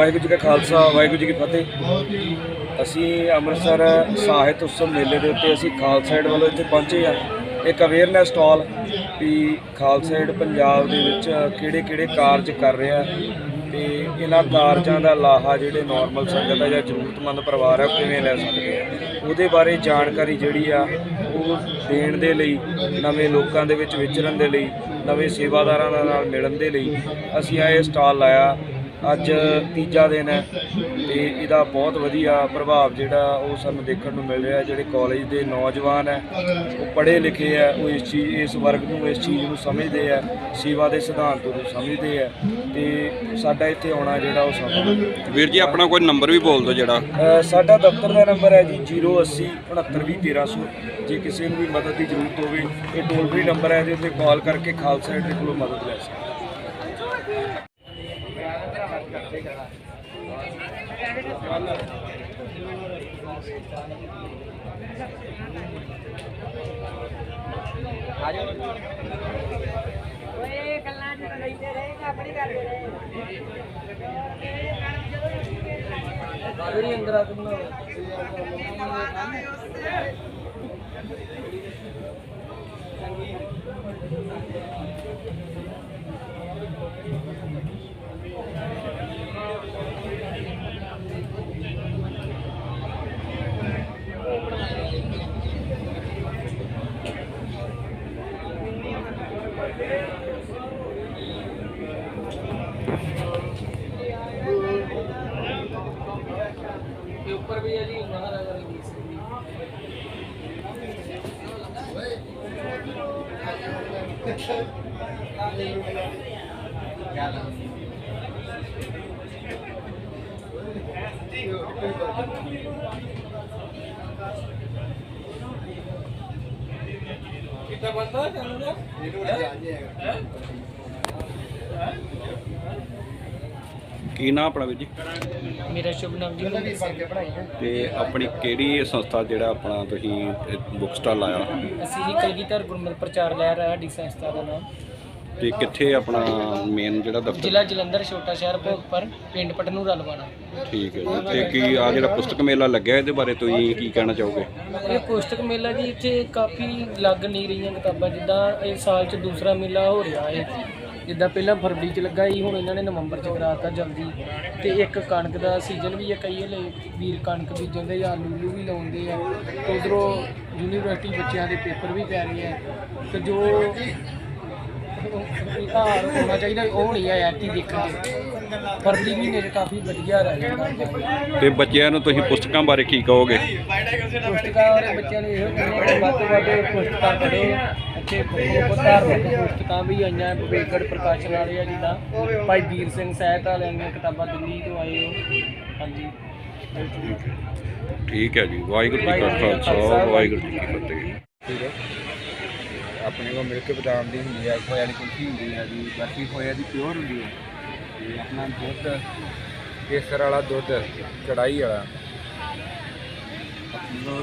ਵਾਹਿਗੁਰੂ ਜੀ ਕਾ ਖਾਲਸਾ, ਵਾਹਿਗੁਰੂ ਜੀ ਕੀ ਫਤਿਹ। ਅਸੀਂ ਅੰਮ੍ਰਿਤਸਰ ਸਾਹਿਤ ਉਤਸਵ ਮੇਲੇ ਦੇ ਉੱਤੇ ਅਸੀਂ ਖਾਲਸਾ ਏਡ ਵੱਲੋਂ ਇੱਥੇ ਪਹੁੰਚੇ ਆ ਇੱਕ ਅਵੇਅਰਨੈਸ ਸਟਾਲ ਵੀ ਖਾਲਸਾ ਏਡ ਪੰਜਾਬ ਦੇ ਵਿੱਚ ਕਿਹੜੇ ਕਿਹੜੇ ਕਾਰਜ ਕਰ ਰਿਹਾ ਤੇ ਇਹਨਾਂ ਕਾਰਜਾਂ ਦਾ ਲਾਹਾ ਜਿਹੜੇ ਨਾਰਮਲ ਸੰਗਤ ਆ ਜਾਂ ਜ਼ਰੂਰਤਮੰਦ ਪਰਿਵਾਰ ਆ ਉਹ ਕਿਵੇਂ ਲੈ ਸਕਦੇ ਆ ਉਹਦੇ ਬਾਰੇ ਜਾਣਕਾਰੀ ਜਿਹੜੀ ਆ, ਉਹ ਦੇਣ ਦੇ ਲਈ, ਨਵੇਂ ਲੋਕਾਂ ਦੇ ਵਿੱਚ ਵਿਚਰਨ ਦੇ ਲਈ, ਨਵੇਂ ਸੇਵਾਦਾਰਾਂ ਦੇ ਨਾਲ ਮਿਲਣ ਦੇ ਲਈ ਅਸੀਂ ਇਹ ਸਟਾਲ ਲਾਇਆ। ਅੱਜ ਤੀਜਾ ਦਿਨ ਹੈ ਤੇ ਇਹਦਾ ਬਹੁਤ ਵਧੀਆ ਪ੍ਰਭਾਵ ਜਿਹੜਾ ਉਹ ਸਾਨੂੰ ਦੇਖਣ ਨੂੰ ਮਿਲ ਰਿਹਾ ਜਿਹੜੇ ਕਾਲਜ ਦੇ ਨੌਜਵਾਨ ਹੈ ਉਹ ਪੜ੍ਹੇ ਲਿਖੇ ਹੈ ਉਹ ਇਸ ਚੀਜ਼ ਇਸ ਵਰਗ ਨੂੰ ਇਸ ਚੀਜ਼ ਨੂੰ ਸਮਝਦੇ ਆ ਸੇਵਾ ਦੇ ਸਿਧਾਂਤ ਨੂੰ ਸਮਝਦੇ ਆ ਤੇ ਸਾਡਾ ਇੱਥੇ ਆਉਣਾ ਜਿਹੜਾ ਉਹ ਸਮਝਦੇ ਵੀਰ ਜੀ ਆਪਣਾ ਕੋਈ ਨੰਬਰ ਵੀ ਬੋਲ ਦਿਓ ਜਿਹੜਾ। ਸਾਡਾ ਦਫ਼ਤਰ ਦਾ ਨੰਬਰ ਹੈ ਜੀ 080 6920 ਜੇ ਕਿਸੇ ਨੂੰ ਵੀ ਮਦਦ ਦੀ ਜ਼ਰੂਰਤ ਹੋਵੇ ਇਹ ਟੋਲ ਫ੍ਰੀ ਨੰਬਰ ਹੈ ਇਹਦੇ ਉੱਤੇ ਕਾਲ ਕਰਕੇ ਖਾਲਸਾ ਦੇ ਕੋਲੋਂ ਮਦਦ ਲੈ ਸਕਦੇ। ਓਏ ਗੱਲਾਂ ਚ ਲੈਂਦੇ ਰਹੇ ਆਪਣੀ ਕਰਦੇ ਰਹੇ। ਜਿਹੜੀ ਅੰਦਰ ਆ ਕੇ ਬਣਾ ਤੇ kita bantu kan ini udah eh? ya. Eh? Eh? ਕੀ ਨਾਂ ਆਪਣਾ ਵੀਰ ਜੀ? ਮੇਰਾ ਸ਼ੁਭ ਨਾਮ ਜੀ ਤੇ ਆਪਣੀ ਕਿਹੜੀ ਸੰਸਥਾ ਜਿਹੜਾ ਆਪਣਾ ਤੁਸੀਂ ਬੁੱਕ ਸਟਾਲ ਲਾਇਆ? ਅਸੀਂ ਜੀ ਕਲਗੀਧਰ ਗੁਰਮਤਿ ਪ੍ਰਚਾਰ ਲੈ ਰਿਹਾ ਸਾਡੀ ਸੰਸਥਾ ਦਾ ਨਾਮ। ਤੇ ਕਿੱਥੇ ਆਪਣਾ ਮੇਨ ਜਿਹੜਾ ਦਫ਼ਤਰ? ਜ਼ਿਲ੍ਹਾ ਜਲੰਧਰ ਛੋਟਾ ਸ਼ਹਿਰ ਭੋਗਪੁਰ ਪਿੰਡ ਪਟਨੂ ਰਲਵਾਣਾ। ਠੀਕ ਹੈ ਜੀ। ਤੇ ਕੀ ਆ ਜਿਹੜਾ ਪੁਸਤਕ ਮੇਲਾ ਲੱਗਿਆ ਇਹਦੇ ਬਾਰੇ ਤੁਸੀਂ ਕੀ ਕਹਿਣਾ ਚਾਹੋਗੇ? ਇਹ ਪੁਸਤਕ ਮੇਲਾ ਜੀ ਇੱਥੇ ਕਾਫੀ ਲੱਗ ਨਹੀਂ ਰਹੀਆਂ ਕਿਤਾਬਾਂ ਜਿੱਦਾਂ ਇਹ ਸਾਲ 'ਚ ਦੂਸਰਾ ਮੇਲਾ ਹੋ ਰਿਹਾ ਹੈ। ਜਿੱਦਾਂ ਪਹਿਲਾਂ ਫਰਵਰੀ 'ਚ ਲੱਗਾ ਸੀ ਹੁਣ ਇਹਨਾਂ ਨੇ ਨਵੰਬਰ 'ਚ ਕਰਾਤਾ ਜਲਦੀ। ਤੇ ਇੱਕ ਕਣਕ ਦਾ ਸੀਜ਼ਨ ਵੀ ਹੈ ਕਈ ਹਲੇ ਵੀਰ ਕਣਕ ਬੀਜਣ ਦੇ ਜਾਂ ਆਲੂ ਉਲੂ ਵੀ ਲਾਉਂਦੇ ਆ। ਉਧਰੋਂ ਯੂਨੀਵਰਸਿਟੀ ਬੱਚਿਆਂ ਦੇ ਪੇਪਰ ਵੀ ਪੈ ਰਹੇ ਆ। ਤੇ ਜੋ ਹਾਰ ਹੋਣਾ ਚਾਹੀਦਾ ਉਹ ਨਹੀਂ ਆਇਆ ਐਤੀ ਦੇਖਣ ਫਰਵਰੀ ਮਹੀਨੇ 'ਚ ਕਾਫੀ ਵਧੀਆ ਰਹਿ ਤੇ ਬੱਚਿਆਂ ਨੂੰ ਤੁਸੀਂ ਪੁਸਤਕਾਂ ਬਾਰੇ ਕੀ ਕਹੋਗੇ? ਪੁਸਤਕਾਂ ਵਾਲੇ ਬੱਚਿਆਂ ਨੂੰ ਇਹੋ ਕਹਿੰਦੇ ਕਿ ਵੱਧ ਤੋਂ ਵੱਧ ਪੁਸਤਕਾਂ ਪੜ੍ਹੋ। ਇੱਥੇ ਬਹੁਤ ਧਾਰਮਿਕ ਪੁਸਤਕਾਂ ਵੀ ਆਈਆਂ ਵਿਵੇਕਗੜ ਪ੍ਰਕਾਸ਼ਨ ਵਾਲੇ ਆ ਜਿੱਦਾਂ। ਭਾਈ ਵੀਰ ਸਿੰਘ ਸਾਹਿਤ ਵਾਲਿਆਂ ਦੀਆਂ ਕਿਤਾਬਾਂ ਦਿੱਲੀ ਤੋਂ ਆਏ ਹੋ ਹਾਂਜੀ। ਠੀਕ ਹੈ ਜੀ। ਵਾਹਿਗੁਰੂ ਜੀ ਕਾ ਖਾਲਸਾ ਵਾਹਿਗੁਰੂ ਜੀ ਕੀ ਫਤਿਹ। ਠੀਕ ਹੈ ਆਪਣੇ ਕੋਲ ਮਿਲਕ ਬਦਾਮ ਦੀ ਹੁੰਦੀ ਹੈ ਖੋਇਆ ਦੀ ਕੁਲਫੀ ਹੁੰਦੀ ਹੈ ਜੀ ਬਰਫੀ ਖੋਇਆ ਦੀ ਪਿਓਰ ਹੁੰਦੀ ਹੈ ਤੇ ਆਪਣਾ ਦੁੱਧ ਕੇਸਰ ਵਾਲਾ ਦੁੱਧ ਕੜਾਈ ਵਾਲਾ। ਆਪਣਾ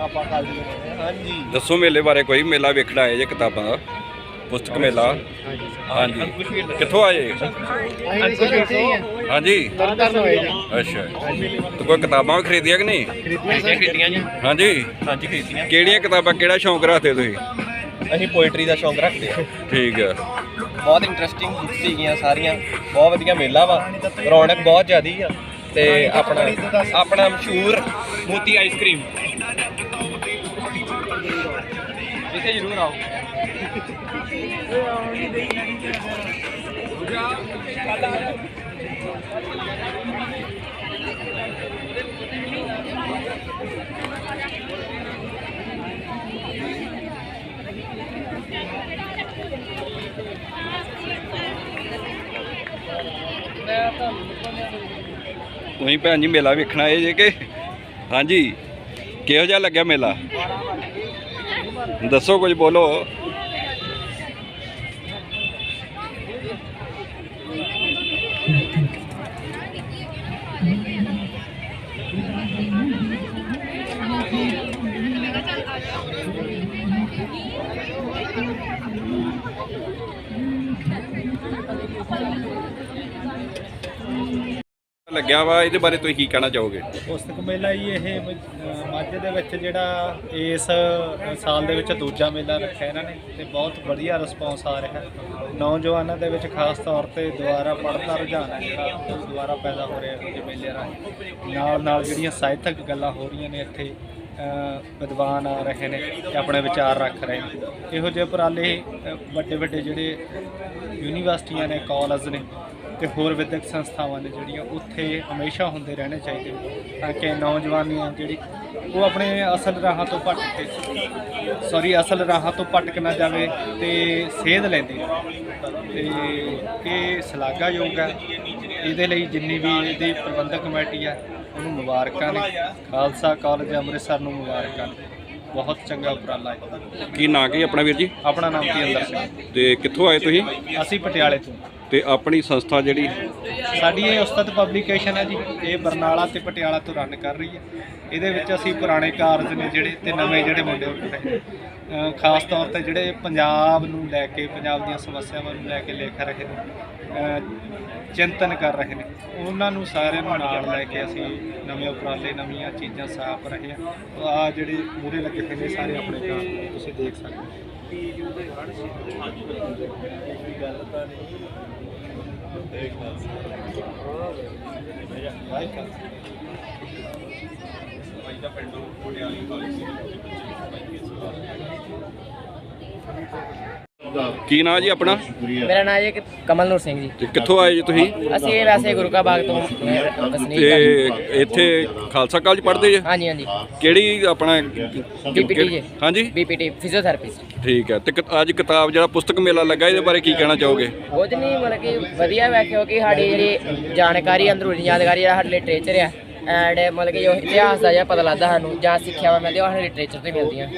ਆਪਾਂ ਕੱਲ ਦੀ ਹਾਂਜੀ ਦੱਸੋ ਮੇਲੇ ਬਾਰੇ ਕੋਈ ਮੇਲਾ ਵੇਖਣ ਆਏ ਜੇ ਕਿਤਾਬਾਂ ਦਾ? ਪੁਸਤਕ ਮੇਲਾ? ਹਾਂਜੀ। ਕਿੱਥੋਂ ਆਏ? ਹਾਂਜੀ। ਅੱਛਾ। ਤੇ ਕੋਈ ਕਿਤਾਬਾਂ ਵੀ ਖਰੀਦੀਆਂ ਕਿ ਨਹੀਂ? ਖਰੀਦੀਆਂ ਜੀ ਹਾਂਜੀ। ਹਾਂਜੀ ਖਰੀਦੀਆਂ ਕਿਹੜੀਆਂ ਕਿਤਾਬਾਂ ਕਿਹੜਾ ਸ਼ੌਂਕ ਰੱਖਦੇ ਤੁਸੀਂ? ਅਸੀਂ ਪੋਇਟਰੀ ਦਾ ਸ਼ੌਂਕ ਰੱਖਦੇ ਹਾਂ। ਠੀਕ ਹੈ ਬਹੁਤ ਇੰਟਰਸਟਿੰਗ ਬੁੱਕਸ ਸੀਗੀਆਂ ਸਾਰੀਆਂ। ਬਹੁਤ ਵਧੀਆ ਮੇਲਾ ਵਾ। ਰੌਣਕ ਬਹੁਤ ਜ਼ਿਆਦੀ ਆ। ਤੇ ਆਪਣਾ ਆਪਣਾ ਮਸ਼ਹੂਰ ਮੋਤੀ ਆਈਸਕ੍ਰੀਮ ਇੱਥੇ ਜ਼ਰੂਰ ਆਓ। ਮੈਂ ਤਾਂ ਤੁਸੀਂ ਭੈਣ ਜੀ ਮੇਲਾ ਵੇਖਣਾ ਹੈ ਜੇ ਕਿ ਹਾਂਜੀ, ਕਿਹੋ ਜਿਹਾ ਲੱਗਿਆ ਮੇਲਾ? ਦੱਸੋ ਕੁਝ ਬੋਲੋ। ਲੱਗਿਆ ਵਾ, ਇਹਦੇ ਬਾਰੇ ਤੁਸੀਂ ਕੀ ਕਹਿਣਾ ਚਾਹੋਗੇ? ਪੁਸਤਕ ਮੇਲਾ ਜੀ, ਇਹ ਮਾਝੇ ਦੇ ਵਿੱਚ ਜਿਹੜਾ ਇਸ ਸਾਲ ਦੇ ਵਿੱਚ ਦੂਜਾ ਮੇਲਾ ਰੱਖਿਆ ਇਹਨਾਂ ਨੇ ਤੇ ਬਹੁਤ ਵਧੀਆ ਰਿਸਪੌਂਸ ਆ ਰਿਹਾ। ਨੌਜਵਾਨਾਂ ਦੇ ਵਿੱਚ ਖਾਸ ਤੌਰ ਤੇ ਦੁਬਾਰਾ ਪੜ੍ਹਨ ਦਾ ਰੁਝਾਨ ਹੈ ਜਿਹੜਾ, ਉਹ ਦੁਬਾਰਾ ਪੈਦਾ ਹੋ ਰਿਹਾ ਦੂਜੇ ਮੇਲੇ ਰਾਹੀਂ। ਨਾਲ ਨਾਲ ਜਿਹੜੀਆਂ ਸਾਹਿਤਕ ਗੱਲਾਂ ਹੋ ਰਹੀਆਂ ਨੇ ਇੱਥੇ ਵਿਦਵਾਨ ਆ ਰਹੇ ਨੇ ਤੇ ਆਪਣੇ ਵਿਚਾਰ ਰੱਖ ਰਹੇ ਨੇ। ਇਹੋ ਜਿਹੇ ਉਪਰਾਲੇ ਵੱਡੇ ਵੱਡੇ ਜਿਹੜੇ ਯੂਨੀਵਰਸਿਟੀਆਂ ਨੇ, ਕਾਲਜ ਨੇ ਤੇ ਹੋਰ ਵਿਦਿਅਕ ਸੰਸਥਾਵਾਂ ਨੇ ਜਿਹੜੀਆਂ ਉੱਥੇ ਹਮੇਸ਼ਾ ਹੁੰਦੇ ਰਹਿਣੇ ਚਾਹੀਦੇ ਤਾਂ ਕਿ ਨੌਜਵਾਨੀ ਆ ਜਿਹੜੀ, ਉਹ ਆਪਣੇ ਅਸਲ ਰਾਹਾਂ ਤੋਂ ਭਟਕ ਕੇ ਸੌਰੀ ਅਸਲ ਰਾਹਾਂ ਤੋਂ ਭਟਕ ਨਾ ਜਾਵੇ ਤੇ ਸੇਧ ਲੈਂਦੀ ਰਹੇ ਤੇ ਇਹ ਸ਼ਲਾਘਾਯੋਗ ਹੈ ਇਹਦੇ ਲਈ ਜਿੰਨੀ ਵੀ ਇਹਦੀ ਪ੍ਰਬੰਧਕ ਕਮੇਟੀ ਹੈ ਉਹਨੂੰ ਮੁਬਾਰਕਾਂ ਨੇ। ਖਾਲਸਾ ਕਾਲਜ ਅੰਮ੍ਰਿਤਸਰ ਨੂੰ ਮੁਬਾਰਕਾਂ ਨੇ। ਬਹੁਤ ਚੰਗਾ ਉਪਰਾਲਾ ਹੈ। ਕੀ ਨਾਂ ਕੀ ਆਪਣਾ ਵੀਰ ਜੀ? ਆਪਣਾ ਨਾਮ ਕੀ ਅੰਦਰ? ਸਿੰਘ ਤੇ ਕਿੱਥੋਂ ਆਏ ਤੁਸੀਂ? ਅਸੀਂ ਪਟਿਆਲੇ ਤੋਂ। ਤੇ ਆਪਣੀ ਸੰਸਥਾ ਜਿਹੜੀ? ਸਾਡੀ ਇਹ ਉਸਤਤ ਪਬਲੀਕੇਸ਼ਨ ਹੈ ਜੀ ਇਹ ਬਰਨਾਲਾ ਤੇ ਪਟਿਆਲਾ ਤੋਂ ਰਨ ਕਰ ਰਹੀ ਹੈ। ਇਹਦੇ ਵਿੱਚ ਅਸੀਂ ਪੁਰਾਣੇ ਕਾਰਜ ਨੇ ਜਿਹੜੇ ਤੇ ਨਵੇਂ ਜਿਹੜੇ ਮੁੰਡੇ ਉੱਠ ਰਹੇ ਖਾਸ ਤੌਰ ਤੇ ਜਿਹੜੇ ਪੰਜਾਬ ਨੂੰ ਲੈ ਕੇ ਪੰਜਾਬ ਦੀਆਂ ਸਮੱਸਿਆਵਾਂ ਨੂੰ ਲੈ ਕੇ ਲਿਖ ਰਹੇ ਨੇ। ਚਿੰਤਨ ਕਰ ਰਹੇ ਨੇ। ਉਹਨਾਂ ਨੂੰ ਸਾਰਿਆਂ ਨੂੰ ਨਾਲ ਲੈ ਕੇ ਅਸੀਂ ਨਵੇਂ ਉਪਰਾਲੇ, ਨਵੀਆਂ ਚੀਜ਼ਾਂ ਸਾਫ਼ ਰਹੇ ਹਾਂ। ਆ ਜਿਹੜੇ ਮੂਰੇ ਲੱਗੇ ਹੋਏ ਨੇ, ਸਾਰੇ ਆਪਣੇ ਘਰ ਤੁਸੀਂ ਦੇਖ ਸਕਦੇ ਹੋ। ਕੀ ਨਾਂ ਜੀ ਆਪਣਾ? ਮੇਰਾ ਨਾਮ ਜੀ ਕਮਲਨੂਰ ਸਿੰਘ ਜੀ। ਤੇ ਕਿੱਥੋਂ ਆਏ ਜੀ ਤੁਸੀਂ? ਅਸੀਂ ਇਹ ਵੈਸੇ ਗੁਰੂ ਕਾ ਬਾਗ ਤੋਂ ਤੇ ਹਾਂ। ਇੱਥੇ ਖਾਲਸਾ ਕਾਲਜ ਪੜ੍ਹਦੇ ਜੇ? ਹਾਂਜੀ ਹਾਂਜੀ। ਕਿਹੜੀ ਆਪਣਾ BPT ਜੀ। ਹਾਂਜੀ? ਬੀਪੀਟੀ ਫਿਜ਼ੀਓਥੈਰੇਪਿਸਟ ਠੀਕ ਹੈ। ਤੇ ਅੱਜ ਕਿਤਾਬ ਜਿਹੜਾ ਪੁਸਤਕ ਮੇਲਾ ਲੱਗਾ ਇਹਦੇ ਬਾਰੇ ਕੀ ਕਹਿਣਾ ਚਾਹੋਗੇ? ਕੁਝ ਨਹੀਂ ਮਤਲਬ ਕਿ ਵਧੀਆ ਵਾ ਕਿਉਂਕਿ ਸਾਡੀ ਜਿਹੜੀ ਜਾਣਕਾਰੀ ਅੰਦਰੂਨੀ ਜਾਣਕਾਰੀ ਜਿਹੜਾ ਸਾਡੇ ਲਿਟਰੇਚਰ ਆ। ਐਂਡ ਮਤਲਬ ਕਿ ਜੋ ਇਤਿਹਾਸ ਦਾ ਜਾਂ ਪਤਾ ਲੱਗਦਾ ਸਾਨੂੰ ਜਾਂ ਸਿੱਖਿਆਵਾਂ ਮਿਲਦੀਆਂ ਉਹ ਸਾਨੂੰ ਲਿਟਰੇਚਰ ਤੋਂ ਹੀ ਮਿਲਦੀਆਂ।